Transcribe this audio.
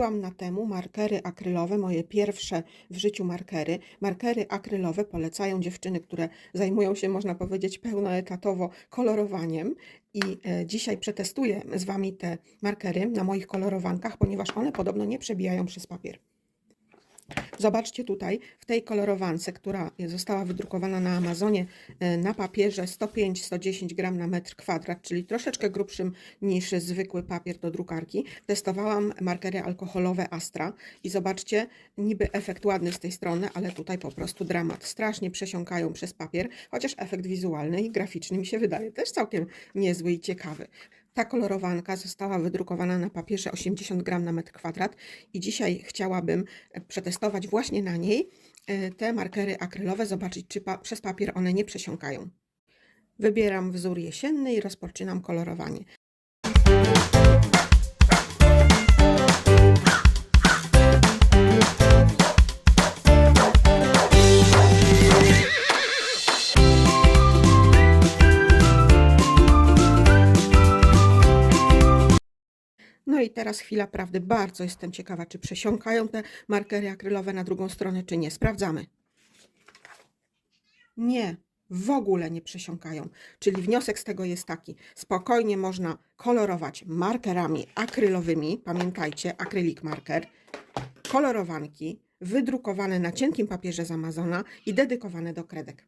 Kupiłam na temu markery akrylowe, moje pierwsze w życiu markery. Markery akrylowe polecają dziewczyny, które zajmują się, można powiedzieć, pełnoetatowo kolorowaniem. I e, dzisiaj przetestuję z Wami te markery na moich kolorowankach, ponieważ one podobno nie przebijają przez papier. Zobaczcie tutaj, w tej kolorowance, która została wydrukowana na Amazonie e, na papierze 105-110 gram na metr kwadrat, czyli troszeczkę grubszym niż zwykły papier do drukarki, testowałam markery alkoholowe Astra i zobaczcie, niby efekt ładny z tej strony, ale tutaj po prostu dramat. Strasznie przesiąkają przez papier, chociaż efekt wizualny i graficzny mi się wydaje też całkiem niezły i ciekawy. Ta kolorowanka została wydrukowana na papierze 80 gram na metr kwadrat i dzisiaj chciałabym e, przetestować właśnie na niej e, te markery akrylowe, zobaczyć czy pa przez papier one nie przesiąkają. Wybieram wzór jesienny i rozpoczynam kolorowanie. No i teraz chwila prawdy. Bardzo jestem ciekawa, czy przesiąkają te markery akrylowe na drugą stronę, czy nie. Sprawdzamy. Nie, w ogóle nie przesiąkają. Czyli wniosek z tego jest taki: spokojnie można kolorować markerami akrylowymi. Pamiętajcie, akrylik marker, kolorowanki wydrukowane na cienkim papierze z Amazona i dedykowane do kredek.